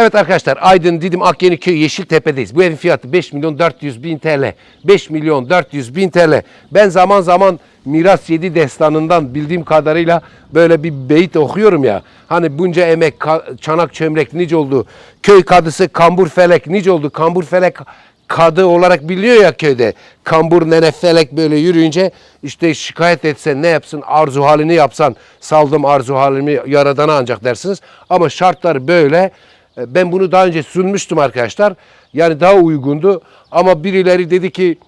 Evet arkadaşlar Aydın Didim Akyeniköy Yeşiltepe'deyiz. Bu evin fiyatı 5 milyon 400 bin TL. 5 milyon 400 bin TL. Ben zaman zaman Miras 7 destanından bildiğim kadarıyla böyle bir beyit okuyorum ya. Hani bunca emek, çanak çömlek nice oldu. Köy kadısı kambur felek nice oldu. Kambur felek kadı olarak biliyor ya köyde. Kambur nene felek böyle yürüyünce işte şikayet etsen ne yapsın arzu halini yapsan saldım arzu halimi yaradana ancak dersiniz. Ama şartlar böyle. E, Ben bunu daha önce sunmuştum arkadaşlar. Yani daha uygundu. Ama birileri dedi ki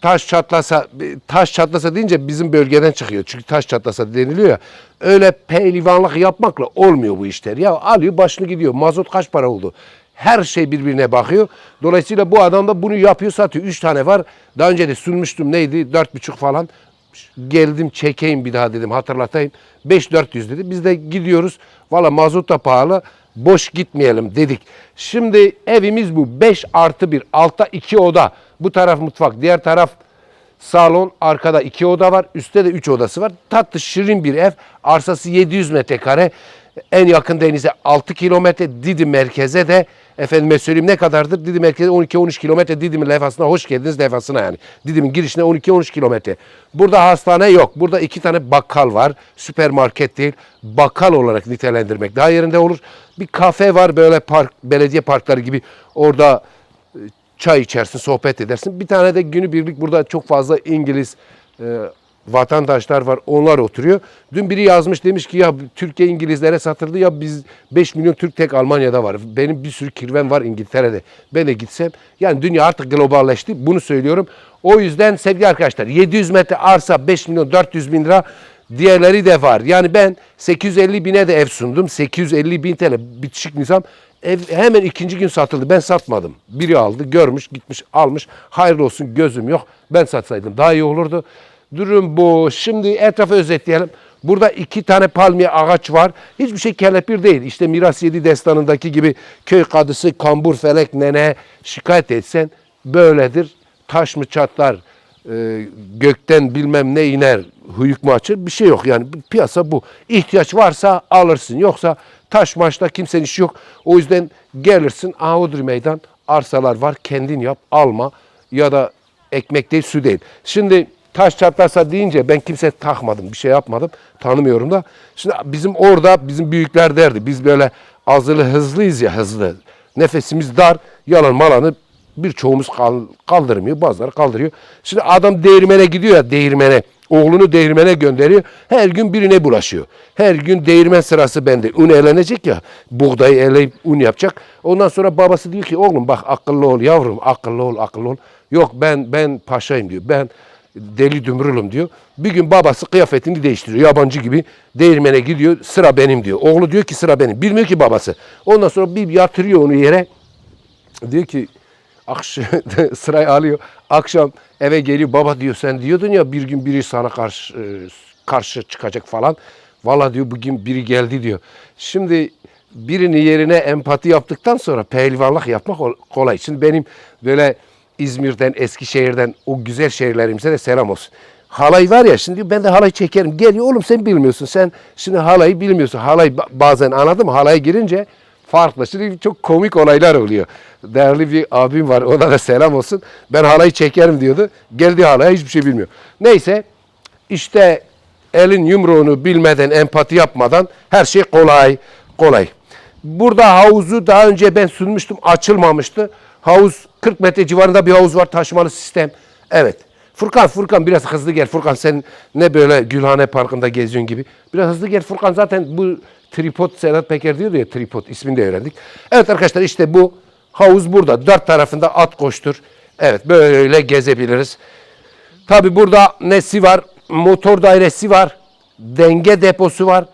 taş çatlasa, taş çatlasa deyince bizim bölgeden çıkıyor. Çünkü taş çatlasa deniliyor ya. Öyle pehlivanlık yapmakla olmuyor bu işler. Ya alıyor başını gidiyor. Mazot kaç para oldu? Her şey birbirine bakıyor. Dolayısıyla bu adam da bunu yapıyor satıyor. Üç tane var. Daha önce de sunmuştum neydi? Dört buçuk falan. Geldim çekeyim bir daha dedim hatırlatayım. 5400 dedi. Biz de gidiyoruz. Valla mazot da pahalı. Boş gitmeyelim dedik. Şimdi evimiz bu. 5 artı 1. Altta 2 oda. Bu taraf mutfak. Diğer taraf salon. Arkada 2 oda var. Üstte de 3 odası var. Tatlı şirin bir ev. Arsası 700 metrekare. En yakın denize 6 kilometre. Didim merkeze de efendime söyleyeyim ne kadardır? Didim merkeze 12-13 kilometre. Didim'in levhasına hoş geldiniz levhasına yani. Didim'in girişine 12-13 kilometre. Burada hastane yok. Burada iki tane bakkal var. Süpermarket değil. Bakkal olarak nitelendirmek daha yerinde olur. Bir kafe var böyle park, belediye parkları gibi. Orada e, çay içersin, sohbet edersin. Bir tane de günübirlik burada çok fazla İngiliz e, vatandaşlar var. Onlar oturuyor. Dün biri yazmış demiş ki ya Türkiye İngilizlere satıldı ya biz 5 milyon Türk tek Almanya'da var. Benim bir sürü kirven var İngiltere'de. Ben de gitsem yani dünya artık globalleşti. Bunu söylüyorum. O yüzden sevgili arkadaşlar 700 metre arsa 5 milyon 400 bin lira diğerleri de var. Yani ben 850 bine de ev sundum. 850 bin TL bitişik nizam. Ev hemen ikinci gün satıldı. Ben satmadım. Biri aldı, görmüş, gitmiş, almış. Hayırlı olsun gözüm yok. Ben satsaydım daha iyi olurdu. Durum bu. Şimdi etrafı özetleyelim. Burada iki tane palmiye ağaç var. Hiçbir şey kelepir değil. İşte Miras 7 destanındaki gibi köy kadısı, kambur, felek, nene şikayet etsen böyledir. Taş mı çatlar, e, gökten bilmem ne iner, huyuk mu açır bir şey yok. Yani piyasa bu. İhtiyaç varsa alırsın. Yoksa taş maçta kimsenin işi yok. O yüzden gelirsin Ahudri meydan arsalar var kendin yap alma ya da ekmek değil su değil. Şimdi taş çatlarsa deyince ben kimse takmadım bir şey yapmadım tanımıyorum da. Şimdi bizim orada bizim büyükler derdi biz böyle azılı hızlıyız ya hızlı. Nefesimiz dar yalan malanı birçoğumuz kal- kaldırmıyor bazıları kaldırıyor. Şimdi adam değirmene gidiyor ya değirmene. Oğlunu değirmene gönderiyor. Her gün birine bulaşıyor. Her gün değirmen sırası bende. Un elenecek ya. Buğdayı eleyip un yapacak. Ondan sonra babası diyor ki oğlum bak akıllı ol yavrum. Akıllı ol akıllı ol. Yok ben ben paşayım diyor. Ben deli dümrülüm diyor. Bir gün babası kıyafetini değiştiriyor. Yabancı gibi değirmene gidiyor. Sıra benim diyor. Oğlu diyor ki sıra benim. Bilmiyor ki babası. Ondan sonra bir yatırıyor onu yere. Diyor ki akşam sırayı alıyor. Akşam eve geliyor. Baba diyor sen diyordun ya bir gün biri sana karşı e, karşı çıkacak falan. Valla diyor bugün biri geldi diyor. Şimdi birini yerine empati yaptıktan sonra pehlivanlık yapmak kol- kolay. Şimdi benim böyle İzmir'den, Eskişehir'den o güzel şehirlerimize de selam olsun. Halay var ya şimdi ben de halay çekerim. Geliyor oğlum sen bilmiyorsun. Sen şimdi halayı bilmiyorsun. Halay ba- bazen anladın mı? Halaya girince farklı. Şimdi çok komik olaylar oluyor. Değerli bir abim var. Ona da selam olsun. Ben halayı çekerim diyordu. Geldi halaya hiçbir şey bilmiyor. Neyse işte elin yumruğunu bilmeden, empati yapmadan her şey kolay, kolay. Burada havuzu daha önce ben sunmuştum, açılmamıştı. Havuz 40 metre civarında bir havuz var, taşımalı sistem. Evet. Furkan, Furkan biraz hızlı gel. Furkan sen ne böyle Gülhane Parkı'nda geziyorsun gibi. Biraz hızlı gel. Furkan zaten bu tripod Sedat Peker diyordu ya tripod ismini de öğrendik. Evet arkadaşlar işte bu havuz burada. Dört tarafında at koştur. Evet böyle gezebiliriz. Tabi burada nesi var? Motor dairesi var. Denge deposu var.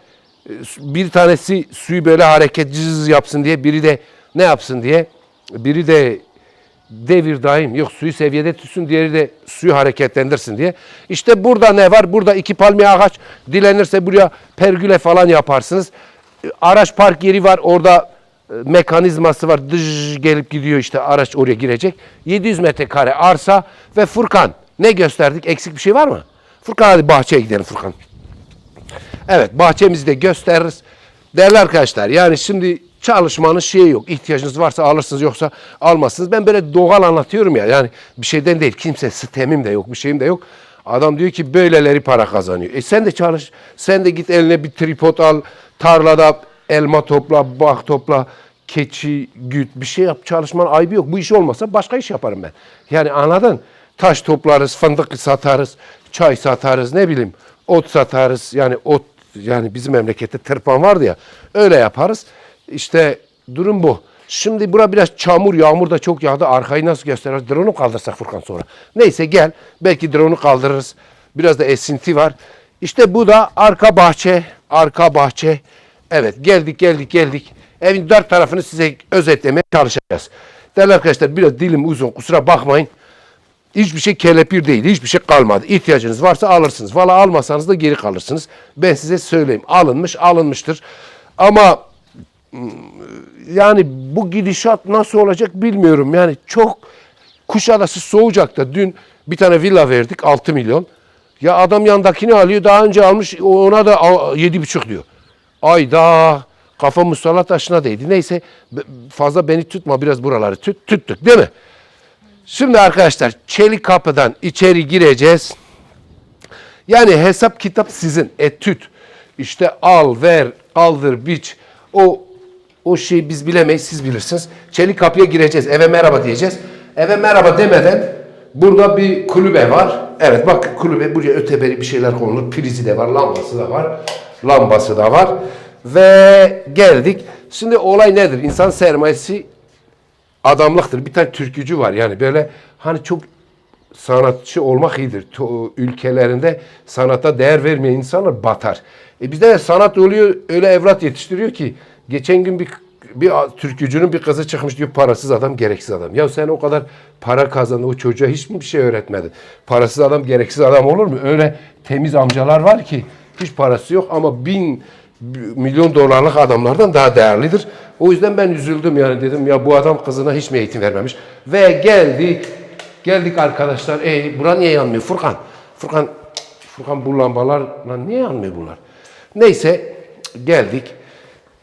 Bir tanesi suyu böyle hareket yapsın diye. Biri de ne yapsın diye. Biri de devir daim yok suyu seviyede tutsun diğeri de suyu hareketlendirsin diye. İşte burada ne var? Burada iki palmiye ağaç dilenirse buraya pergüle falan yaparsınız. Araç park yeri var orada e, mekanizması var. Dış gelip gidiyor işte araç oraya girecek. 700 metrekare arsa ve Furkan. Ne gösterdik? Eksik bir şey var mı? Furkan hadi bahçeye gidelim Furkan. Evet bahçemizi de gösteririz. Değerli arkadaşlar yani şimdi Çalışmanın şeyi yok. İhtiyacınız varsa alırsınız yoksa almazsınız. Ben böyle doğal anlatıyorum ya. Yani bir şeyden değil. Kimse sistemim de yok. Bir şeyim de yok. Adam diyor ki böyleleri para kazanıyor. E sen de çalış. Sen de git eline bir tripod al. Tarlada elma topla, bak topla. Keçi, güt bir şey yap. Çalışmanın ayıbı yok. Bu iş olmasa başka iş yaparım ben. Yani anladın? Taş toplarız, fındık satarız, çay satarız, ne bileyim ot satarız. Yani ot yani bizim memlekette tırpan vardı ya. Öyle yaparız. İşte durum bu. Şimdi bura biraz çamur, yağmur da çok yağdı. Arkayı nasıl gösteririz? Drone'u kaldırsak Furkan sonra. Neyse gel. Belki drone'u kaldırırız. Biraz da esinti var. İşte bu da arka bahçe. Arka bahçe. Evet geldik geldik geldik. Evin dört tarafını size özetlemeye çalışacağız. Değerli arkadaşlar biraz dilim uzun kusura bakmayın. Hiçbir şey kelepir değil. Hiçbir şey kalmadı. İhtiyacınız varsa alırsınız. Valla almasanız da geri kalırsınız. Ben size söyleyeyim. Alınmış alınmıştır. Ama yani bu gidişat nasıl olacak bilmiyorum. Yani çok Kuşadası soğuyacak Dün bir tane villa verdik 6 milyon. Ya adam yandakini alıyor. Daha önce almış ona da al- yedi buçuk diyor. Ayda kafa musallat taşına değdi. Neyse fazla beni tutma biraz buraları tut, tuttuk değil mi? Şimdi arkadaşlar çelik kapıdan içeri gireceğiz. Yani hesap kitap sizin. Etüt. İşte al, ver, aldır, biç. O o şeyi biz bilemeyiz, siz bilirsiniz. Çelik kapıya gireceğiz. Eve merhaba diyeceğiz. Eve merhaba demeden burada bir kulübe var. Evet bak kulübe buraya öteberi bir şeyler konulur. Prizi de var, lambası da var. Lambası da var. Ve geldik. Şimdi olay nedir? İnsan sermayesi adamlıktır. Bir tane türkücü var yani böyle hani çok sanatçı olmak iyidir. Ülkelerinde sanata değer vermeyen insanlar batar. E bizde de sanat oluyor öyle evlat yetiştiriyor ki geçen gün bir bir türkücünün bir kızı çıkmış diyor parasız adam gereksiz adam. Ya sen o kadar para kazandın o çocuğa hiç mi bir şey öğretmedin? Parasız adam gereksiz adam olur mu? Öyle temiz amcalar var ki hiç parası yok ama bin milyon dolarlık adamlardan daha değerlidir. O yüzden ben üzüldüm yani dedim ya bu adam kızına hiç mi eğitim vermemiş? Ve geldik, geldik arkadaşlar. Ey bura niye yanmıyor Furkan? Furkan, Furkan bu lambalar lan niye yanmıyor bunlar? Neyse geldik.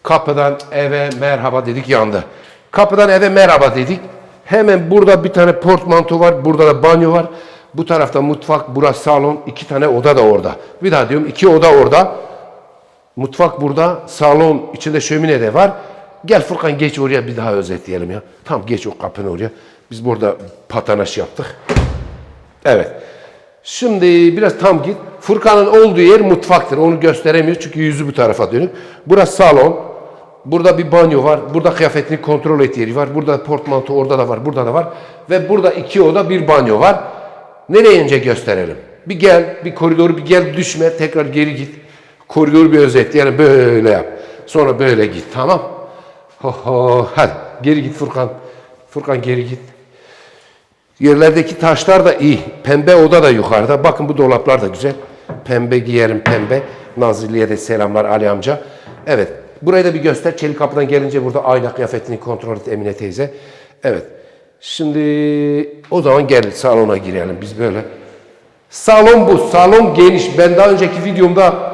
Kapıdan eve merhaba dedik yandı. Kapıdan eve merhaba dedik. Hemen burada bir tane portmanto var. Burada da banyo var. Bu tarafta mutfak, burası salon. iki tane oda da orada. Bir daha diyorum iki oda orada. Mutfak burada, salon içinde şömine de var. Gel Furkan geç oraya bir daha özetleyelim ya. Tam geç o kapını oraya. Biz burada patanaş yaptık. Evet. Şimdi biraz tam git. Furkan'ın olduğu yer mutfaktır. Onu gösteremiyor çünkü yüzü bu tarafa dönük. Burası salon. Burada bir banyo var. Burada kıyafetini kontrol et yeri var. Burada portmanto orada da var. Burada da var. Ve burada iki oda bir banyo var. Nereye önce gösterelim? Bir gel, bir koridoru bir gel düşme. Tekrar geri git. Koridoru bir özet. Yani böyle yap. Sonra böyle git. Tamam. Ho ho. Hadi geri git Furkan. Furkan geri git. Yerlerdeki taşlar da iyi. Pembe oda da yukarıda. Bakın bu dolaplar da güzel. Pembe giyerim pembe. Nazilli'ye de selamlar Ali amca. Evet. Burayı da bir göster. Çelik kapıdan gelince burada ayna kıyafetini kontrol et Emine teyze. Evet. Şimdi o zaman gel salona girelim biz böyle. Salon bu. Salon geniş. Ben daha önceki videomda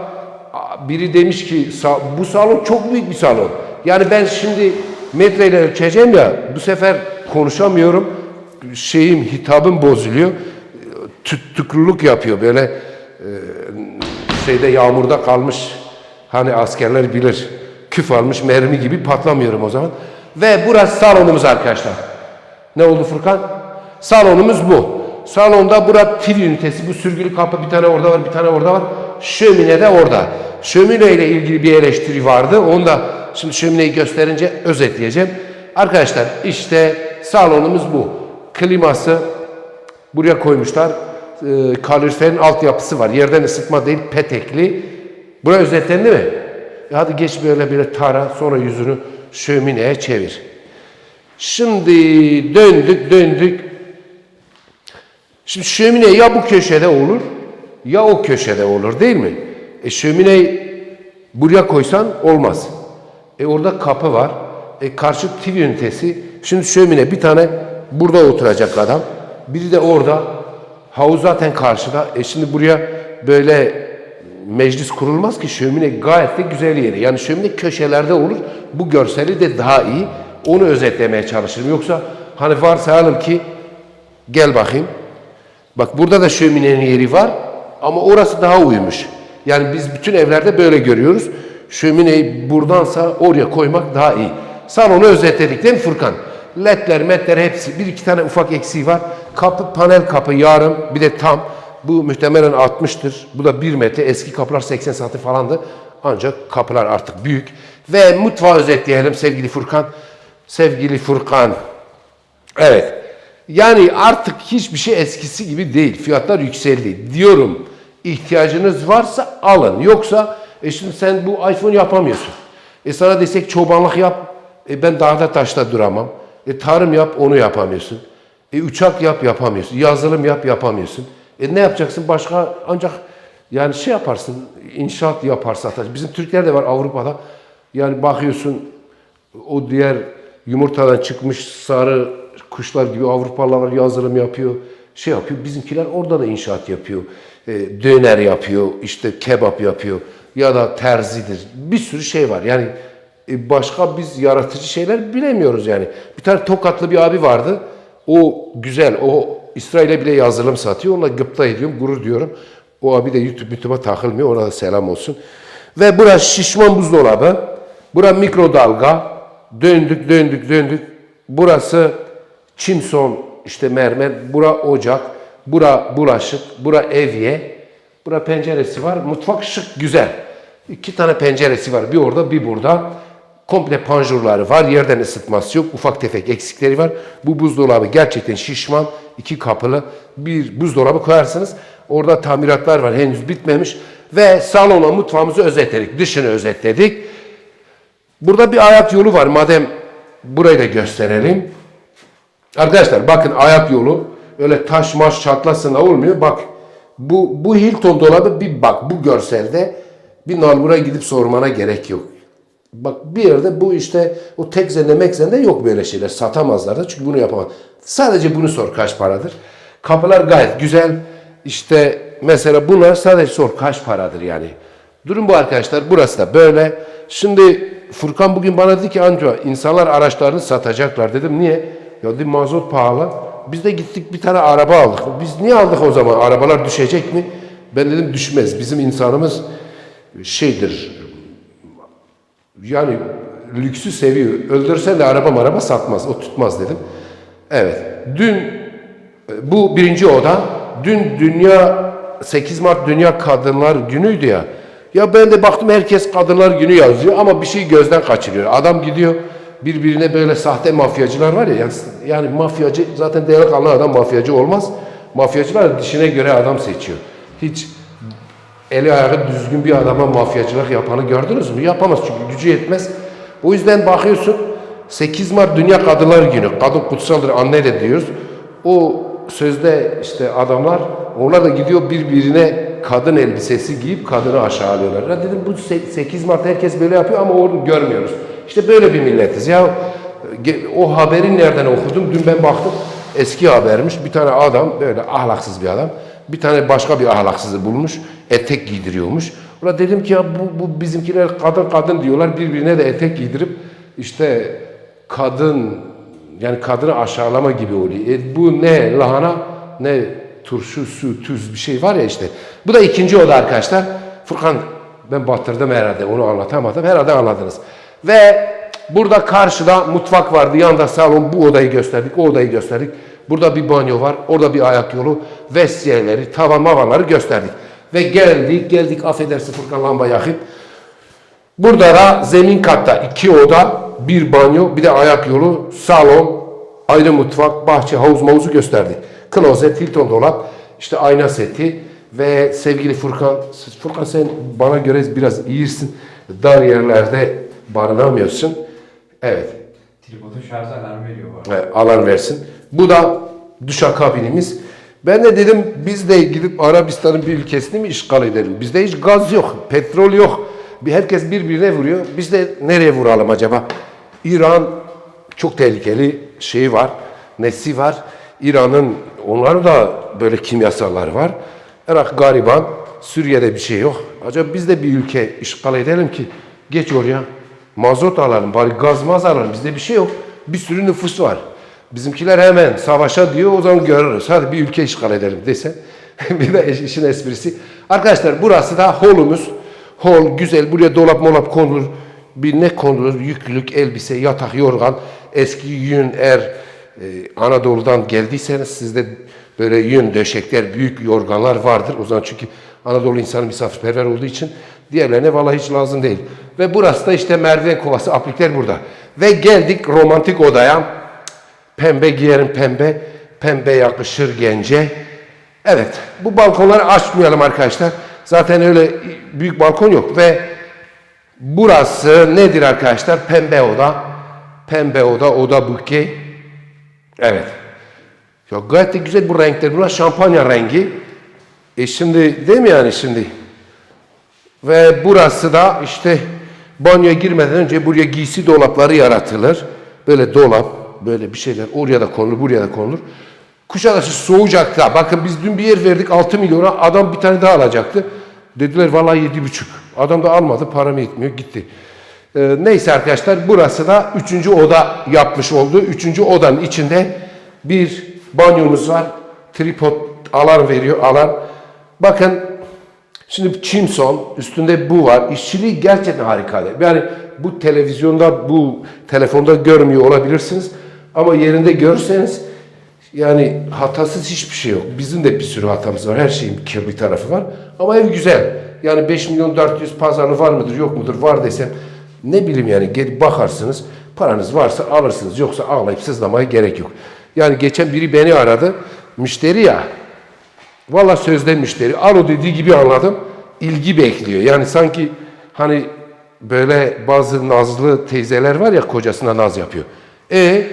biri demiş ki "Sa- bu salon çok büyük bir salon. Yani ben şimdi metreyle ölçeceğim ya bu sefer konuşamıyorum. Şeyim hitabım bozuluyor. Tüttüklülük yapıyor böyle e, şeyde yağmurda kalmış hani askerler bilir küf almış mermi gibi patlamıyorum o zaman. Ve burası salonumuz arkadaşlar. Ne oldu Furkan? Salonumuz bu. Salonda bura TV ünitesi. Bu sürgülü kapı bir tane orada var, bir tane orada var. Şömine de orada. Şömine ile ilgili bir eleştiri vardı. Onu da şimdi şömineyi gösterince özetleyeceğim. Arkadaşlar işte salonumuz bu. Kliması buraya koymuşlar. Ee, kaloriferin altyapısı var. Yerden ısıtma değil, petekli. Buraya özetlendi mi? Hadi geç böyle bir tara, sonra yüzünü şömineye çevir. Şimdi döndük döndük. Şimdi şömine ya bu köşede olur ya o köşede olur değil mi? E şömineyi buraya koysan olmaz. E orada kapı var. E karşı TV ünitesi. Şimdi şömine bir tane burada oturacak adam. Biri de orada. Havuz zaten karşıda. E şimdi buraya böyle meclis kurulmaz ki şömine gayet de güzel yeri. Yani şömine köşelerde olur. Bu görseli de daha iyi. Onu özetlemeye çalışırım. Yoksa hani varsayalım ki gel bakayım. Bak burada da şöminenin yeri var ama orası daha uyumuş. Yani biz bütün evlerde böyle görüyoruz. Şömineyi buradansa oraya koymak daha iyi. Salonu özetledik değil mi Furkan? Ledler, metler hepsi. Bir iki tane ufak eksiği var. Kapı, panel kapı yarım bir de tam. Bu muhtemelen 60'tır. Bu da 1 metre. Eski kapılar 80 santim falandı. Ancak kapılar artık büyük. Ve mutfağı özetleyelim sevgili Furkan. Sevgili Furkan. Evet. Yani artık hiçbir şey eskisi gibi değil. Fiyatlar yükseldi. Diyorum ihtiyacınız varsa alın. Yoksa e şimdi sen bu iPhone yapamıyorsun. E sana desek çobanlık yap. E ben dağda taşta duramam. E tarım yap onu yapamıyorsun. E uçak yap yapamıyorsun. Yazılım yap yapamıyorsun. E ne yapacaksın? Başka ancak yani şey yaparsın. inşaat yapar satarsın. Bizim Türkler de var Avrupa'da. Yani bakıyorsun o diğer yumurtadan çıkmış sarı kuşlar gibi Avrupalılar yazılım yapıyor, şey yapıyor. Bizimkiler orada da inşaat yapıyor. E, döner yapıyor, işte kebap yapıyor ya da terzidir. Bir sürü şey var. Yani e, başka biz yaratıcı şeyler bilemiyoruz yani. Bir tane Tokatlı bir abi vardı. O güzel, o İsrail'e bile yazılım satıyor. Onunla gıpta ediyorum, gurur diyorum. O abi de YouTube YouTube'a takılmıyor. Ona da selam olsun. Ve burası şişman buzdolabı. Bura mikrodalga. Döndük, döndük, döndük. Burası çimson, işte mermer. Bura ocak. Bura bulaşık. Bura evye. Bura penceresi var. Mutfak şık, güzel. İki tane penceresi var. Bir orada, bir burada. Komple panjurları var. Yerden ısıtması yok. Ufak tefek eksikleri var. Bu buzdolabı gerçekten şişman. iki kapılı bir buzdolabı koyarsınız. Orada tamiratlar var. Henüz bitmemiş. Ve salona mutfağımızı özetledik. Dışını özetledik. Burada bir ayak yolu var. Madem burayı da gösterelim. Arkadaşlar bakın ayak yolu öyle taş maş çatlasın da olmuyor. Bak bu, bu Hilton dolabı bir bak bu görselde bir nalbura gidip sormana gerek yok. Bak bir yerde bu işte o tekzende mekzende yok böyle şeyler. Satamazlar da çünkü bunu yapamaz. Sadece bunu sor kaç paradır. Kapılar gayet güzel. İşte mesela bunlar sadece sor kaç paradır yani. Durum bu arkadaşlar. Burası da böyle. Şimdi Furkan bugün bana dedi ki amca insanlar araçlarını satacaklar dedim. Niye? Ya dedim mazot pahalı. Biz de gittik bir tane araba aldık. Biz niye aldık o zaman? Arabalar düşecek mi? Ben dedim düşmez. Bizim insanımız şeydir. Yani lüksü seviyor. Öldürsen de araba araba satmaz. O tutmaz dedim. Evet. Dün bu birinci oda. Dün dünya 8 Mart Dünya Kadınlar Günü'ydü ya. Ya ben de baktım herkes Kadınlar Günü yazıyor ama bir şey gözden kaçırıyor. Adam gidiyor birbirine böyle sahte mafyacılar var ya yani, yani mafyacı zaten değerli kalan adam mafyacı olmaz. Mafyacılar dişine göre adam seçiyor. Hiç eli ayağı düzgün bir adama mafyacılık yapanı gördünüz mü? Yapamaz çünkü gücü yetmez. O yüzden bakıyorsun 8 Mart Dünya Kadınlar Günü. Kadın kutsaldır anne de diyoruz. O sözde işte adamlar onlar da gidiyor birbirine kadın elbisesi giyip kadını aşağılıyorlar. Ya dedim bu 8 Mart herkes böyle yapıyor ama onu görmüyoruz. İşte böyle bir milletiz. Ya o haberi nereden okudum? Dün ben baktım eski habermiş. Bir tane adam böyle ahlaksız bir adam. Bir tane başka bir ahlaksızı bulmuş. Etek giydiriyormuş. Ulan dedim ki ya bu, bu bizimkiler kadın kadın diyorlar. Birbirine de etek giydirip işte kadın yani kadını aşağılama gibi oluyor. E, bu ne lahana ne turşu, su, tuz bir şey var ya işte. Bu da ikinci oda arkadaşlar. Furkan ben batırdım herhalde onu anlatamadım. Herhalde anladınız. Ve burada karşıda mutfak vardı. Yanında salon bu odayı gösterdik. O odayı gösterdik. Burada bir banyo var. Orada bir ayak yolu. Vesiyeleri, tavan mavanları gösterdik. Ve geldik geldik affedersin Furkan lamba yakıp. Burada da zemin katta iki oda, bir banyo, bir de ayak yolu, salon, ayrı mutfak, bahçe, havuz mavuzu gösterdik. Klozet, Hilton dolap, işte ayna seti ve sevgili Furkan, Furkan sen bana göre biraz iyisin. Dar yerlerde barınamıyorsun. Evet, Tripodun şarj alarmı veriyor bu arada. e, alan versin. Bu da duşakabinimiz. Ben de dedim biz de gidip Arabistan'ın bir ülkesini mi işgal edelim? Bizde hiç gaz yok, petrol yok. Bir herkes birbirine vuruyor. Biz de nereye vuralım acaba? İran çok tehlikeli şeyi var, nesi var. İran'ın onların da böyle kimyasalları var. Irak gariban Suriye'de bir şey yok. Acaba biz de bir ülke işgal edelim ki geç oraya. Mazot alalım, bari gaz maz alalım. Bizde bir şey yok. Bir sürü nüfus var. Bizimkiler hemen savaşa diyor o zaman görürüz. Hadi bir ülke işgal edelim dese. bir de iş- işin esprisi. Arkadaşlar burası da holumuz. Hol güzel. Buraya dolap molap konulur. Bir ne konulur? Yüklülük, elbise, yatak, yorgan. Eski yün er e, Anadolu'dan geldiyseniz sizde böyle yün döşekler, büyük yorganlar vardır. O zaman çünkü Anadolu insanı misafirperver olduğu için diğerlerine vallahi hiç lazım değil. Ve burası da işte merdiven kovası, aplikler burada. Ve geldik romantik odaya. Pembe giyerim pembe. Pembe yakışır gence. Evet. Bu balkonları açmayalım arkadaşlar. Zaten öyle büyük balkon yok. Ve burası nedir arkadaşlar? Pembe oda. Pembe oda, oda buke. Evet. Ya gayet de güzel bu renkler. Bunlar şampanya rengi. E şimdi değil mi yani şimdi? Ve burası da işte banyoya girmeden önce buraya giysi dolapları yaratılır. Böyle dolap, böyle bir şeyler oraya da konulur, buraya da konulur. Kuşadası soğuyacakta. Bakın biz dün bir yer verdik 6 milyona. Adam bir tane daha alacaktı. Dediler vallahi yedi buçuk. Adam da almadı, param yetmiyor, gitti. Ee, neyse arkadaşlar burası da üçüncü oda yapmış oldu. Üçüncü odanın içinde bir banyomuz var. Tripod alarm veriyor, alarm. Bakın Şimdi Chimson üstünde bu var. İşçiliği gerçekten harika. Yani bu televizyonda, bu telefonda görmüyor olabilirsiniz. Ama yerinde görürseniz yani hatasız hiçbir şey yok. Bizim de bir sürü hatamız var. Her şeyin kirli tarafı var. Ama ev güzel. Yani 5 milyon 400 pazarı var mıdır yok mudur var desem ne bileyim yani gelip bakarsınız. Paranız varsa alırsınız. Yoksa ağlayıp sızlamaya gerek yok. Yani geçen biri beni aradı. Müşteri ya. Valla sözde müşteri. Al o dediği gibi anladım. İlgi bekliyor. Yani sanki hani böyle bazı nazlı teyzeler var ya kocasına naz yapıyor. E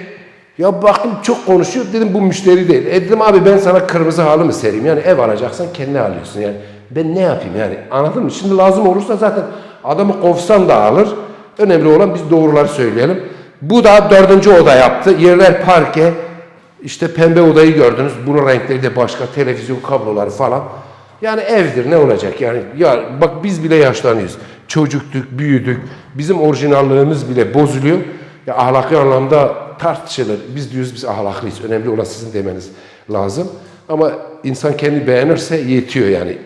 ya baktım çok konuşuyor dedim bu müşteri değil. E dedim abi ben sana kırmızı halı mı sereyim? Yani ev alacaksan kendi alıyorsun yani. Ben ne yapayım yani anladın mı? Şimdi lazım olursa zaten adamı kovsan da alır. Önemli olan biz doğruları söyleyelim. Bu da dördüncü oda yaptı. Yerler parke. İşte pembe odayı gördünüz. Bunun renkleri de başka. Televizyon kabloları falan. Yani evdir ne olacak yani. Ya bak biz bile yaşlanıyoruz. Çocuktuk, büyüdük. Bizim orijinallığımız bile bozuluyor. Ya ahlaki anlamda tartışılır. Biz diyoruz biz ahlaklıyız. Önemli olan sizin demeniz lazım. Ama insan kendi beğenirse yetiyor yani.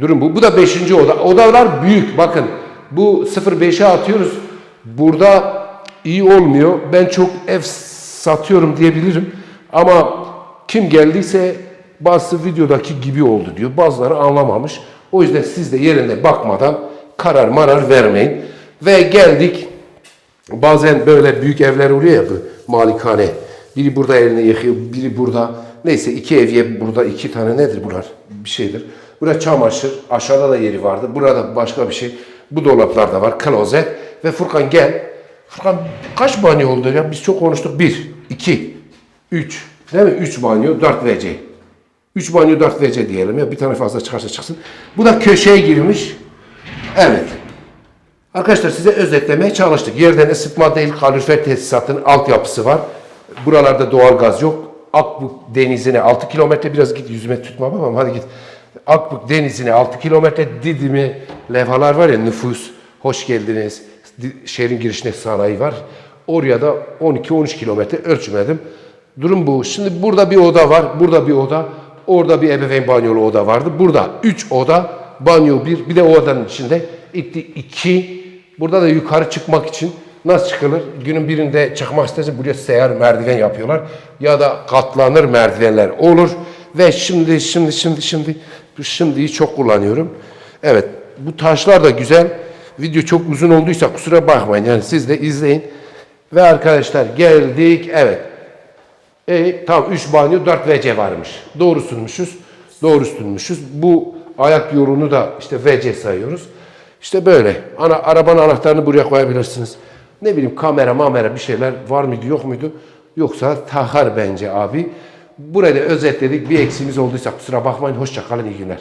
Durum bu. Bu da beşinci oda. Odalar büyük. Bakın bu 0.5'e atıyoruz. Burada iyi olmuyor. Ben çok ev satıyorum diyebilirim. Ama kim geldiyse bazı videodaki gibi oldu diyor. Bazıları anlamamış. O yüzden siz de yerinde bakmadan karar marar vermeyin. Ve geldik. Bazen böyle büyük evler oluyor ya bu malikane. Biri burada elini yıkıyor, biri burada. Neyse iki evye burada iki tane nedir bunlar? Bir şeydir. Burada çamaşır, aşağıda da yeri vardı. Burada başka bir şey. Bu dolaplar da var, klozet. Ve Furkan gel. Furkan kaç banyo oldu ya? Biz çok konuştuk. Bir, iki, üç. Değil mi? Üç banyo, dört WC. Üç banyo, dört WC diyelim ya. Bir tane fazla çıkarsa çıksın. Bu da köşeye girmiş. Evet. Arkadaşlar size özetlemeye çalıştık. Yerden ısıtma değil, kalorifer tesisatının altyapısı var. Buralarda doğal gaz yok. Akbuk denizine 6 kilometre biraz git yüzüme tutma babam hadi git. Akbuk denizine 6 kilometre Didim'i levhalar var ya nüfus hoş geldiniz. Şehrin girişinde sanayi var. Oraya da 12-13 kilometre ölçmedim. Durum bu. Şimdi burada bir oda var. Burada bir oda. Orada bir ebeveyn banyolu oda vardı. Burada 3 oda. Banyo bir. Bir de odanın içinde itti 2. Burada da yukarı çıkmak için nasıl çıkılır? Günün birinde çıkmak istersen buraya seyyar merdiven yapıyorlar. Ya da katlanır merdivenler olur. Ve şimdi, şimdi, şimdi, şimdi, şimdiyi çok kullanıyorum. Evet, bu taşlar da güzel. Video çok uzun olduysa kusura bakmayın. Yani siz de izleyin. Ve arkadaşlar geldik. Evet. E, tamam 3 banyo 4 WC varmış. Doğru sunmuşuz. Doğru sunmuşuz. Bu ayak yolunu da işte WC sayıyoruz. İşte böyle. Ana, arabanın anahtarını buraya koyabilirsiniz. Ne bileyim kamera mamera bir şeyler var mıydı yok muydu? Yoksa takar bence abi. Burada özetledik. Bir eksiğimiz olduysa kusura bakmayın. Hoşça kalın iyi günler.